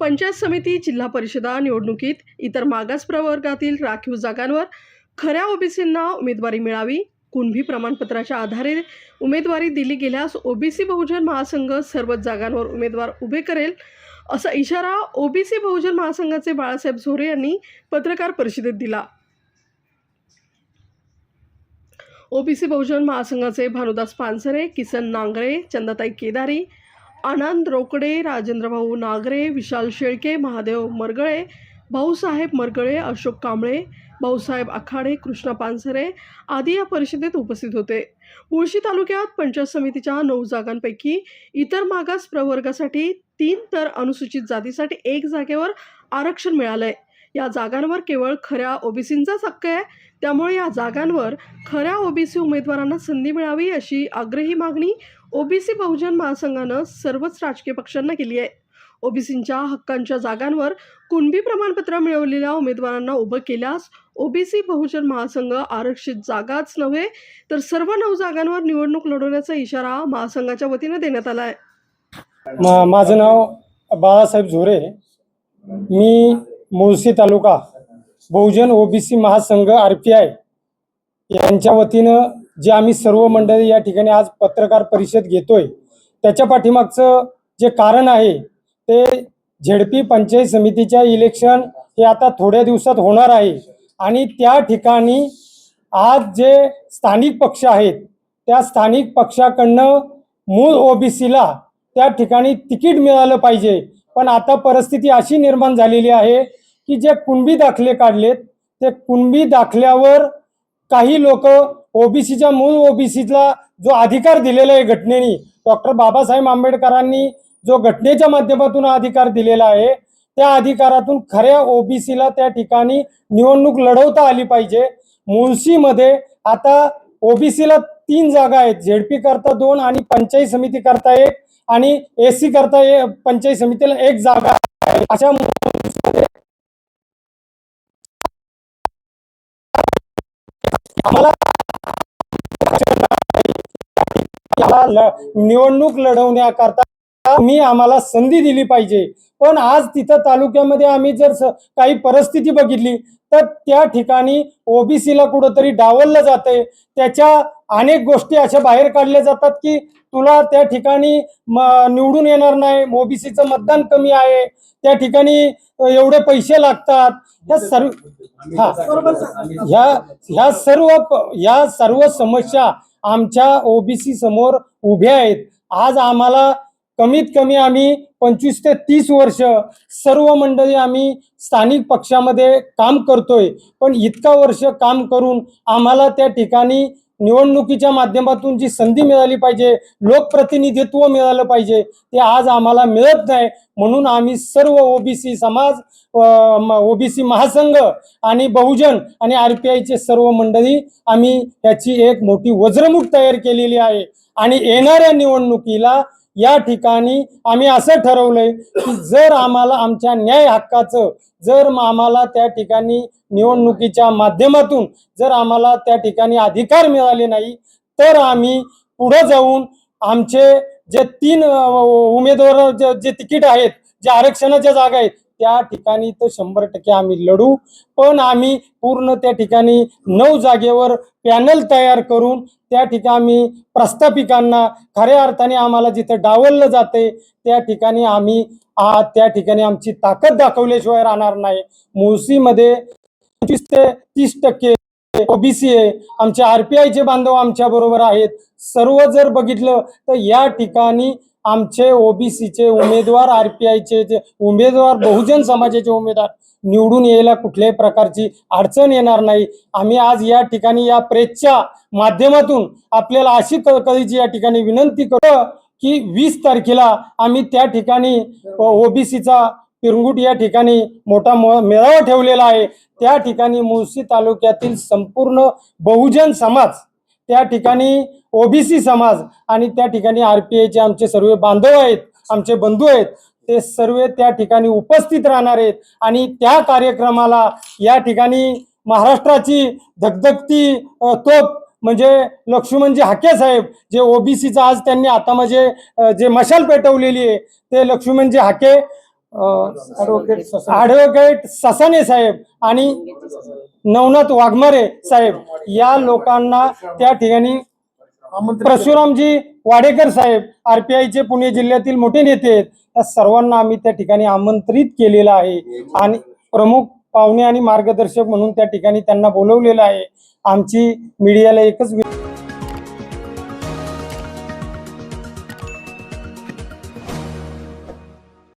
पंचायत समिती जिल्हा परिषदा निवडणुकीत इतर मागास प्रवर्गातील राखीव जागांवर खऱ्या ओबीसींना उमेदवारी मिळावी कुणबी प्रमाणपत्राच्या आधारे उमेदवारी दिली गेल्यास ओबीसी बहुजन महासंघ सर्वच जागांवर उमेदवार उभे करेल असा इशारा ओबीसी बहुजन महासंघाचे बाळासाहेब झोरे यांनी पत्रकार परिषदेत दिला. ओबीसी बहुजन महासंघाचे भानुदास पानसरे किसन नांगरे चंदाताई केदारी आनंद रोकडे राजेंद्रभाऊ नागरे विशाल शेळके महादेव मरगळे भाऊसाहेब मरगळे अशोक कांबळे भाऊसाहेब आखाडे कृष्णा पानसरे आदी या परिषदेत उपस्थित होते. मुळशी तालुक्यात पंचायत समितीच्या नऊ जागांपैकी इतर मागास प्रवर्गासाठी तीन तर अनुसूचित जातीसाठी एक जागेवर आरक्षण मिळालं आहे या जागांवर केवळ खऱ्या ओबीसींचाच हक्क आहे. त्यामुळे या जागांवर खऱ्या ओबीसी उमेदवारांना संधी मिळावी अशी आग्रही मागणी ओबीसी बहुजन महासंघानं सर्वच राजकीय पक्षांना केली आहे. ओबीसींच्या हक्कांच्या जागांवर कुणबी प्रमाणपत्र मिळवलेल्या उमेदवारांना उभं केल्यास ओबीसी बहुजन महासंघ आरक्षित जागाच नव्हे तर सर्व नऊ जागांवर निवडणूक लढवण्याचा इशारा महासंघाच्या वतीनं देण्यात आला आहे. माझं नाव बाळासाहेब झोरे. मी मुळशी तालुका बहुजन ओबीसी महासंघ आर पी आय यांच्या वतीनं जे आम्ही सर्व मंडळी या ठिकाणी आज पत्रकार परिषद घेतोय त्याच्या पाठीमागचं जे कारण आहे ते झेडपी पंचायत समितीच्या इलेक्शन हे आता थोड्या दिवसात होणार आहे. आणि त्या ठिकाणी आज जे स्थानिक पक्ष आहेत त्या स्थानिक पक्षाकडनं मूळ ओबीसीला त्या ठिकाणी तिकीट मिळालं पाहिजे. पण आता परिस्थिती अशी निर्माण झालेली आहे की जे कुणबी दाखले काढलेत ते कुणबी दाखल्यावर काही लोक ओबीसीच्या मूळ ओबीसीला जो अधिकार दिलेला आहे घटनेनी डॉक्टर बाबासाहेब आंबेडकरांनी जो घटनेच्या माध्यमातून अधिकार दिलेला आहे त्या अधिकारातून खऱ्या ओबीसीला त्या ठिकाणी निवडणूक लढवता आली पाहिजे. मुळशीमध्ये आता ओबीसीला तीन जागा आहेत झेडपी करता दोन आणि पंचायत समिती करता एक आणि एसी करता पंचायत समितीला एक जागा आहे. अशा आम्हाला निवडणूक लढवण्याकरता मी आम्हाला संधी दिली पाहिजे. पण आज तिथं तालुक्यामध्ये आम्ही जर काही परिस्थिती बघितली तर त्या ठिकाणी ओबीसीला कुठंतरी डावललं जातंय. त्याच्या अनेक गोष्टी अशा बाहेर काढल्या जातात की तुला त्या ठिकाणी निवडून येणार नाही. ओबीसीचं मतदान कमी आहे. त्या ठिकाणी एवढे पैसे लागतात. या सर्व हा. ह्या ह्या सर्व या सर्व समस्या आमच्या ओबीसी समोर उभ्या आहेत. आज आम्हाला कमीत कमी आम्ही पंचवीस ते तीस वर्ष सर्व मंडळी आम्ही स्थानिक पक्षामध्ये काम करतोय. पण इतका वर्ष काम करून आम्हाला त्या ठिकाणी निवडणुकीच्या माध्यमातून जी संधी मिळाली पाहिजे लोकप्रतिनिधित्व मिळालं पाहिजे ते आज आम्हाला मिळत नाही. म्हणून आम्ही सर्व ओबीसी समाज ओबीसी महासंघ आणि बहुजन आणि आर पी आयचे सर्व मंडळी आम्ही याची एक मोठी वज्रमुख तयार केलेली आहे. आणि येणाऱ्या निवडणुकीला या ठिकाणी आम्ही असं ठरवलंय की जर आम्हाला आमच्या न्याय हक्काचं जर आम्हाला त्या ठिकाणी निवडणुकीच्या माध्यमातून जर आम्हाला त्या ठिकाणी अधिकार मिळाले नाही तर आम्ही पुढे जाऊन आमचे जे तीन उमेदवार जे जे तिकीट आहेत जे आरक्षणाच्या जागा आहेत त्या ठिकाणी तर शंभर टक्के आम्ही लढू. पण आम्ही पूर्ण त्या ठिकाणी नऊ जागेवर पॅनल तयार करून त्या ठिकाणी प्रस्थापिकांना खऱ्या अर्थाने आम्हाला जिथं डावललं जाते त्या ठिकाणी आम्ही आ, त्या ठिकाणी आमची ताकद दाखवल्याशिवाय राहणार नाही. मुळशीमध्ये पंचवीस ते तीस टक्के ओबीसी आहे. आमचे आरपीआयचे बांधव आमच्या बरोबर आहेत. सर्व जर बघितलं तर या ठिकाणी आमचे ओबीसीचे उमेदवार आरपीआयचे जे उमेदवार बहुजन समाजाचे उमेदवार निवडून यायला कुठल्याही प्रकारची अडचण येणार नाही. आम्ही आज या ठिकाणी या प्रेसच्या माध्यमातून आपल्याला अशी कळकळीची या ठिकाणी विनंती करतो की वीस तारखेला आम्ही त्या ठिकाणी ओबीसीचा पिरंगुट या ठिकाणी मोठा मेळावा ठेवलेला आहे. त्या ठिकाणी मुळशी तालुक्यातील संपूर्ण बहुजन समाज त्या ठिकाणी ओबीसी समाज आणि त्या ठिकाणी आर पी आयचे आमचे सर्व बांधव आहेत आमचे बंधू आहेत ते सर्व त्या ठिकाणी उपस्थित राहणार आहेत. आणि त्या कार्यक्रमाला या ठिकाणी महाराष्ट्राची धगधगती तोप म्हणजे लक्ष्मणजी हाके साहेब जे ओबीसीचा आज त्यांनी आता म्हणजे जे मशाल पेटवलेली आहे ते लक्ष्मणजी हाके ऍडव्होकेट ससाने. साहेब. आणि नवनाथ वाघमारे साहेब. या लोकांना त्या ठिकाणी परशुरामजी वाडेकर साहेब आरपीआयचे पुणे जिल्ह्यातील मोठे नेते आहेत. त्या सर्वांना आम्ही त्या ठिकाणी आमंत्रित केलेलं आहे. आणि प्रमुख पाहुणे आणि मार्गदर्शक म्हणून त्या ठिकाणी त्यांना बोलवलेलं आहे. आमची मीडियाला एकच